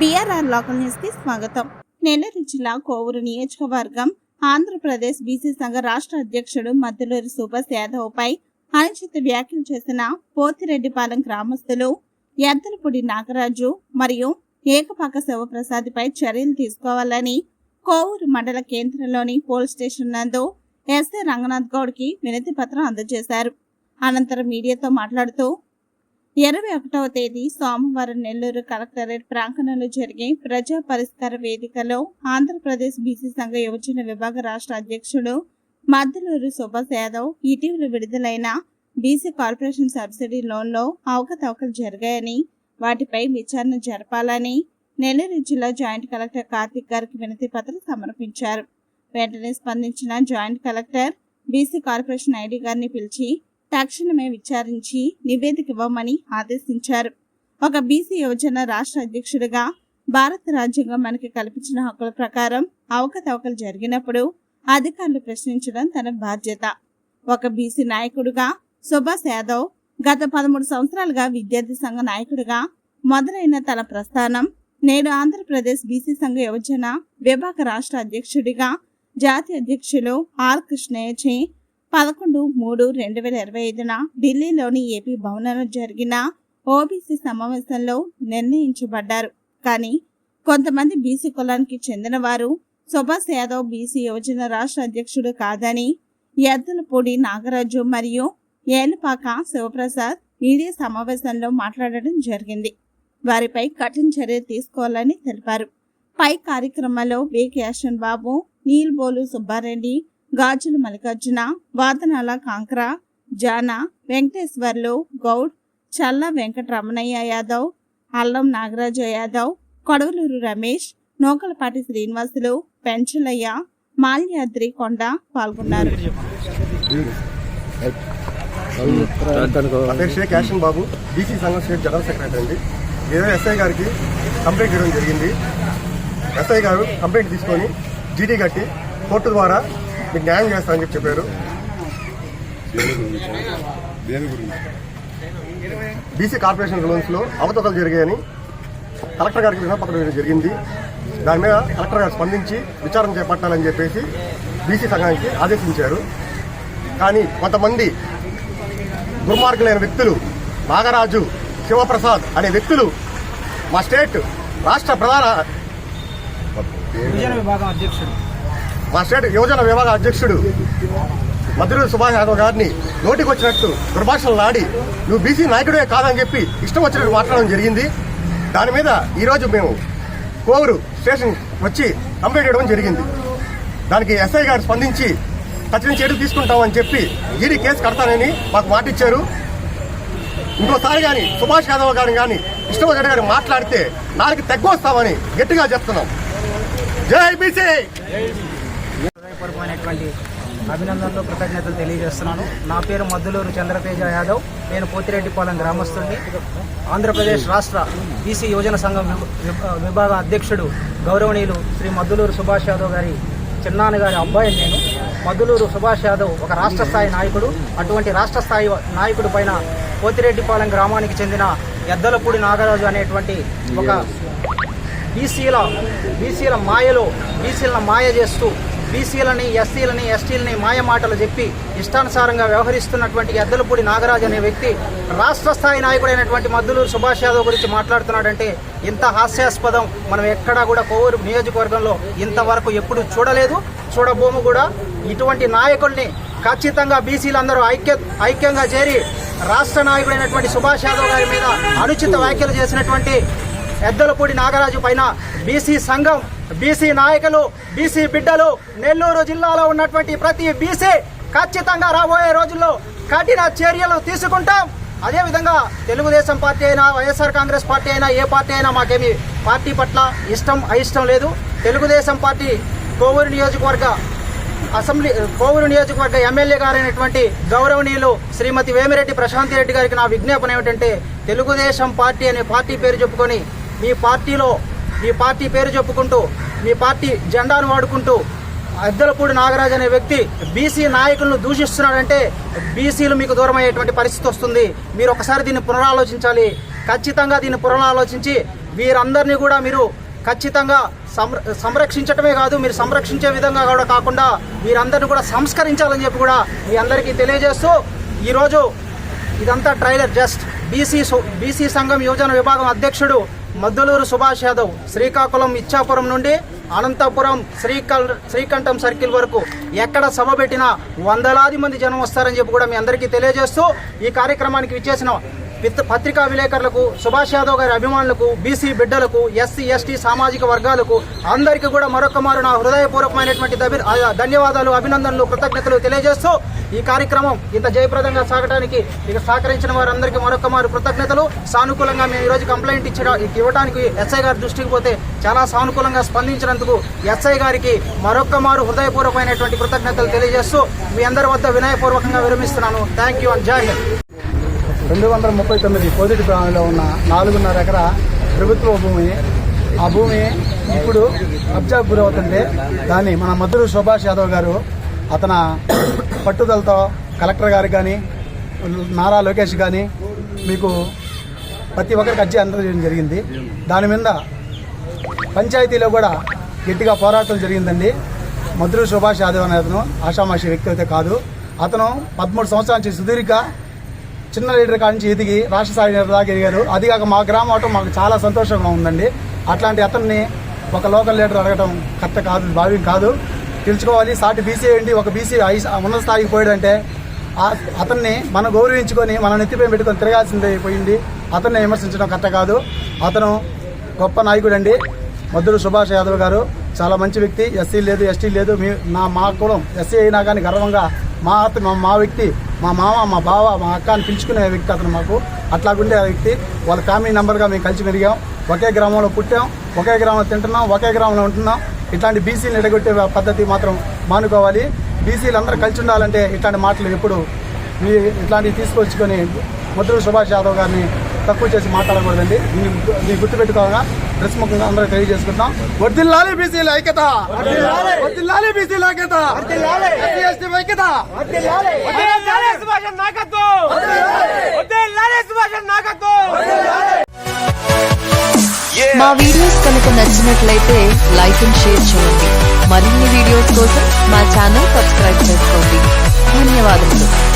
BRR local న్యూస్కి స్వాగతం. నెల్లూరు జిల్లా కోవూరు నియోజకవర్గం ఆంధ్రప్రదేశ్ బీసీ సంఘ రాష్ట్ర అధ్యక్షుడు మద్దులూరి సుభాష్ యాదవ్ పై అనుచిత వ్యాఖ్యలు చేసిన పోతిరెడ్డిపాలెం గ్రామస్తులు ఎద్దలపూడి నాగరాజు మరియు ఏకపాక శివప్రసాద్ పై చర్యలు తీసుకోవాలని కోవూరు మండల కేంద్రంలోని పోలీస్ స్టేషన్ నందు ఎస్ఏ రంగనాథ్ గౌడ్కి వినతి పత్రం అందజేశారు. అనంతరం మీడియాతో మాట్లాడుతూ ఇరవై ఒకటవ తేదీ సోమవారం నెల్లూరు కలెక్టరేట్ ప్రాంగణంలో జరిగే ప్రజా పరిష్కార వేదికలో ఆంధ్రప్రదేశ్ బీసీ సంఘ యువజన విభాగ రాష్ట్ర అధ్యక్షుడు మద్దలూరు సుభాష్ యాదవ్ ఇటీవల విడుదలైన బీసీ కార్పొరేషన్ సబ్సిడీ లోన్లో అవకతవకలు జరిగాయని వాటిపై విచారణ జరపాలని నెల్లూరు జిల్లా జాయింట్ కలెక్టర్ కార్తిక్ గారికి వినతి పత్రం సమర్పించారు. వెంటనే స్పందించిన joint collector BC corporation ID గారిని పిలిచి తక్షణమే విచారించి నివేదిక ఇవ్వమని ఆదేశించారు. ఒక బీసీ యువజన రాష్ట్ర అధ్యక్షుడిగా భారత రాజ్యాంగం మనకి కల్పించిన హక్కుల ప్రకారం అవకతవకలు జరిగినప్పుడు అధికారులు ప్రశ్నించడం తన బాధ్యత. ఒక బీసీ నాయకుడుగా సుభాష్ యాదవ్ గత పదమూడు సంవత్సరాలుగా విద్యార్థి సంఘ నాయకుడిగా మొదలైన తన ప్రస్థానం నేడు ఆంధ్రప్రదేశ్ బీసీ సంఘ యువజన విభాగ రాష్ట్ర అధ్యక్షుడిగా జాతీయ అధ్యక్షులు ఆర్ కృష్ణయ్యచే పదకొండు మూడు రెండు వేల ఇరవై ఐదున ఢిల్లీలోని ఏపీ భవనంలో జరిగిన ఓబీసీ సమావేశంలో నిర్ణయించబడ్డారు. కానీ కొంతమంది బీసీ కులానికి చెందిన వారు సుభాష్ యాదవ్ బీసీ యువజన రాష్ట్ర అధ్యక్షుడు కాదని ఎద్దలపూడి నాగరాజు మరియు ఏలపాక శివప్రసాద్ మీడియా సమావేశంలో మాట్లాడడం జరిగింది. వారిపై కఠిన చర్య తీసుకోవాలని తెలిపారు. పై కార్యక్రమంలో వి కేశన్ బాబు నీల్బోలు సుబ్బారెడ్డి గాజుల మల్లికార్జున వాదనాల కాంక్ర జాన వెంకటేశ్వర్లు గౌడ్ చల్ల వెంకటరమణయ్య యాదవ్ అల్లం నాగరాజు యాదవ్ కొడవలూరు రమేష్ నూకలపాటి శ్రీనివాసులు పెంచలయ్య మాల్యాద్రి కొండ పాల్గొన్నారు. నా బాబు బీసీ సంఘం స్టేట్ జనరల్ సెక్రటరీ అండి. ఏదో ఎస్ఐ గారికి కంప్లైంట్ ఇవ్వడం జరిగింది. ఎస్ఐ గారు కంప్లైంట్ తీసుకొని జీటీ కట్టి కోర్టు ద్వారా మీకు న్యాయం చేస్తామని చెప్పి చెప్పారు. బీసీ కార్పొరేషన్ లోన్స్లో అవతకలు జరిగాయని కలెక్టర్ గారికి వినపత్రం జరిగింది. దాని మీద కలెక్టర్ గారు స్పందించి విచారణ చేపట్టాలని చెప్పేసి బీసీ సంఘానికి ఆదేశించారు. కానీ కొంతమంది దుర్మార్గులైన వ్యక్తులు నాగరాజు శివప్రసాద్ అనే వ్యక్తులు మా స్టేట్ రాష్ట్ర ప్రధాన విభాగం అధ్యక్షుడు. మా స్టేట్ యువజన విభాగ అధ్యక్షుడు మధురు సుభాష్ యాదవ్ గారిని నోటికి వచ్చినట్టు దుర్భాషలు ఆడి నువ్వు బీసీ నాయకుడే కాదని చెప్పి ఇష్టం వచ్చినట్టు మాట్లాడడం జరిగింది. దాని మీద ఈరోజు మేము కోవూరు స్టేషన్ వచ్చి కంప్లైంట్ చేయడం జరిగింది. దానికి ఎస్ఐ గారు స్పందించి కఠిన చర్యలు తీసుకుంటామని చెప్పి ఈడీ కేసు కడతానని మాకు మాటిచ్చారు ఇంకోసారి కానీ సుభాష్ యాదవ్ గారిని కానీ ఇష్టం వచ్చినట్టు గారు మాట్లాడితే నాలుగు తగ్గొస్తామని గట్టిగా చెప్తున్నాం. జై బీసీ! అనేటువంటి అభినందనలు కృతజ్ఞతలు తెలియజేస్తున్నాను. నా పేరు మద్దులూరు చంద్రతేజ యాదవ్. నేను పోతిరెడ్డిపాలెం గ్రామస్తుడిని. ఆంధ్రప్రదేశ్ రాష్ట్ర బీసీ యువజన సంఘం విభాగ అధ్యక్షుడు గౌరవనీయులు శ్రీ మద్దులూరు సుభాష్ యాదవ్ గారి చిన్నాన్న గారి అబ్బాయిని నేను. మద్దులూరు సుభాష్ యాదవ్ ఒక రాష్ట్ర స్థాయి నాయకుడు. అటువంటి రాష్ట్ర స్థాయి నాయకుడు పైన పోతిరెడ్డిపాలెం గ్రామానికి చెందిన ఎద్దలపూడి నాగరాజు అనేటువంటి ఒక బీసీల బీసీల మాయలో బీసీలను మాయ చేస్తూ బీసీలని ఎస్సీలని ఎస్టీలని మాయమాటలు చెప్పి ఇష్టానుసారంగా వ్యవహరిస్తున్నటువంటి ఎద్దలపూడి నాగరాజు అనే వ్యక్తి రాష్ట్ర స్థాయి నాయకుడైనటువంటి మద్దులూరు సుభాష్ యాదవ్ గురించి మాట్లాడుతున్నాడంటే ఇంత హాస్యాస్పదం మనం ఎక్కడా కూడా కోవూరు నియోజకవర్గంలో ఇంతవరకు ఎప్పుడు చూడలేదు. చూడబోము కూడా. ఇటువంటి నాయకుల్ని ఖచ్చితంగా బీసీలందరూ ఐక్య ఐక్యంగా చేరి రాష్ట్ర నాయకుడైనటువంటి సుభాష్ యాదవ్ గారి మీద అనుచిత వ్యాఖ్యలు చేసినటువంటి ఎద్దలపూడి నాగరాజు పైన బీసీ సంఘం బీసీ నాయకులు బీసీ బిడ్డలు నెల్లూరు జిల్లాలో ఉన్నటువంటి ప్రతి బీసీ ఖచ్చితంగా రాబోయే రోజుల్లో కఠిన చర్యలు తీసుకుంటాం. అదేవిధంగా తెలుగుదేశం పార్టీ అయినా వైఎస్ఆర్ కాంగ్రెస్ పార్టీ అయినా ఏ పార్టీ అయినా మాకేమి పార్టీ పట్ల ఇష్టం అయిష్టం లేదు. తెలుగుదేశం పార్టీ కోవూరు నియోజకవర్గ అసెంబ్లీ కోవూరు నియోజకవర్గ ఎమ్మెల్యే గారైనటువంటి గౌరవనీయులు శ్రీమతి వేమిరెడ్డి ప్రశాంతి రెడ్డి గారికి నా విజ్ఞాపన ఏమిటంటే తెలుగుదేశం పార్టీ అనే పార్టీ పేరు చెప్పుకొని మీ పార్టీలో మీ పార్టీ పేరు చెప్పుకుంటూ మీ పార్టీ జెండాను వాడుకుంటూ అద్దలపూడి నాగరాజ్ అనే వ్యక్తి బీసీ నాయకులను దూషిస్తున్నాడంటే బీసీలు మీకు దూరం అయ్యేటువంటి పరిస్థితి వస్తుంది. మీరు ఒకసారి దీన్ని పునరాలోచించాలి. ఖచ్చితంగా దీన్ని పునరాలోచించి వీరందరినీ కూడా మీరు ఖచ్చితంగా సంరక్షించటమే కాదు మీరు సంరక్షించే విధంగా కూడా కాకుండా వీరందరినీ కూడా సంస్కరించాలని చెప్పి కూడా మీ అందరికీ తెలియజేస్తూ ఈరోజు ఇదంతా ట్రైలర్. జస్ట్ బీసీ బీసీ సంఘం యోజన విభాగం అధ్యక్షుడు మద్దులూరు సుభాష్ యాదవ్ శ్రీకాకుళం ఇచ్చాపురం నుండి అనంతపురం శ్రీకల్ శ్రీకంఠం సర్కిల్ వరకు ఎక్కడ సభ పెట్టినా వందలాది మంది జనం వస్తారని చెప్పి కూడా మీ అందరికీ తెలియజేస్తూ ఈ కార్యక్రమానికి విచ్చేసిన పత్రికా విలేకరులకు సుభాష్ యాదవ్ గారి అభిమానులకు బీసీ బిడ్డలకు ఎస్సీ ఎస్టీ సామాజిక వర్గాలకు అందరికీ కూడా మరొక మారు నా హృదయపూర్వకమైనటువంటి దబి- ధన్యవాదాలు అభినందనలు కృతజ్ఞతలు తెలియజేస్తూ ఈ కార్యక్రమం ఇంత జయప్రదంగా సాగడానికి ఇక సహకరించిన వారందరికీ మరొక మారు కృతజ్ఞతలు. సానుకూలంగా మేము ఈరోజు కంప్లైంట్ ఇచ్చిన ఇవ్వడానికి ఎస్ఐ గారి దృష్టికి పోతే చాలా సానుకూలంగా స్పందించినందుకు ఎస్ఐ గారికి మరొక మారు హృదయపూర్వకమైనటువంటి కృతజ్ఞతలు తెలియజేస్తూ మీ అందరి వద్ద వినయపూర్వకంగా విరమిస్తున్నాను. థ్యాంక్ యూ అండ్ జై హింద్. రెండు వందల ముప్పై తొమ్మిది కోదిటి గ్రామంలో ఉన్న నాలుగున్నర ఎకర ప్రభుత్వ భూమి. ఆ భూమి ఇప్పుడు కబ్జాకు గురవుతుంటే దాన్ని మన మధురు సుభాష్ యాదవ్ గారు అతన పట్టుదలతో కలెక్టర్ గారు కానీ నారా లోకేష్ కానీ మీకు ప్రతి ఒక్కరికి అర్జీ అందజేయడం జరిగింది. దాని మీద పంచాయతీలో కూడా గట్టిగా పోరాటం జరిగిందండి. మధురు సుభాష్ యాదవ్ అనే అతను ఆషామాషి వ్యక్తి అయితే కాదు. అతను పదమూడు సంవత్సరాల నుంచి సుదీర్ఘ చిన్న లీడర్ కాడి నుంచి ఎదిగి రాష్ట్ర స్థాయి దాకా ఎదిగారు. అది కాక మా గ్రామం అవటం మాకు చాలా సంతోషంగా ఉందండి. అట్లాంటి అతన్ని ఒక లోకల్ లీడర్ అడగటం కరెక్ట్ కాదు భావ్యం కాదు. తెలుసుకోవాలి సాటి బీసీ ఏంటి ఒక బీసీ ఐ ఉన్నత స్థాయికి పోయాడంటే అతన్ని మనం గౌరవించుకొని మన నెత్తిపై పెట్టుకొని తిరగాల్సిందే పోయింది. అతన్ని విమర్శించడం కరెక్ట్ కాదు. అతను గొప్ప నాయకుడు అండి మధురు సుభాష్ యాదవ్ గారు చాలా మంచి వ్యక్తి. ఎస్సీ లేదు ఎస్టీ లేదు. మీ నా మా కులం ఎస్సీ అయినా కానీ గర్వంగా మా అత మా మా వ్యక్తి మా మామ మా బావ మా అక్క అని పిలుచుకునే వ్యక్తి అతను మాకు. అట్లాగుండే ఆ వ్యక్తి వాళ్ళ ఫ్యామిలీ నెంబర్గా మేము కలిసి పెరిగాం. ఒకే గ్రామంలో పుట్టాం ఒకే గ్రామంలో తింటున్నాం ఒకే గ్రామంలో ఉంటున్నాం. ఇట్లాంటి బీసీలు ఎడగొట్టే పద్ధతి మాత్రం మానుకోవాలి. బీసీలు అందరూ కలిసి ఉండాలంటే ఇట్లాంటి మాటలు ఎప్పుడు మీ ఇట్లాంటివి తీసుకొచ్చుకొని ముద్ర సుభాష్ యాదవ్ గారిని తక్కువ చేసి మాట్లాడకూడదండి. దీన్ని గుర్తుపెట్టుకోగా దీన్ని గుర్తుపెట్టుకోవాలా డ్రెస్ ముఖంగా అందరూ వర్దిల్లాలి బీసీల ఐక్యత. వర్దిల్లాలి. బీసీల ఐక్యత. ఎస్సీ ఎస్టీ ఐక్యత. మా వీడియోస్ కనుక నచ్చినట్లయితే లైక్ అండ్ షేర్ చేయండి. మరిన్ని వీడియోస్ కోసం మా ఛానల్ సబ్స్క్రైబ్ చేసుకోండి. ధన్యవాదములు.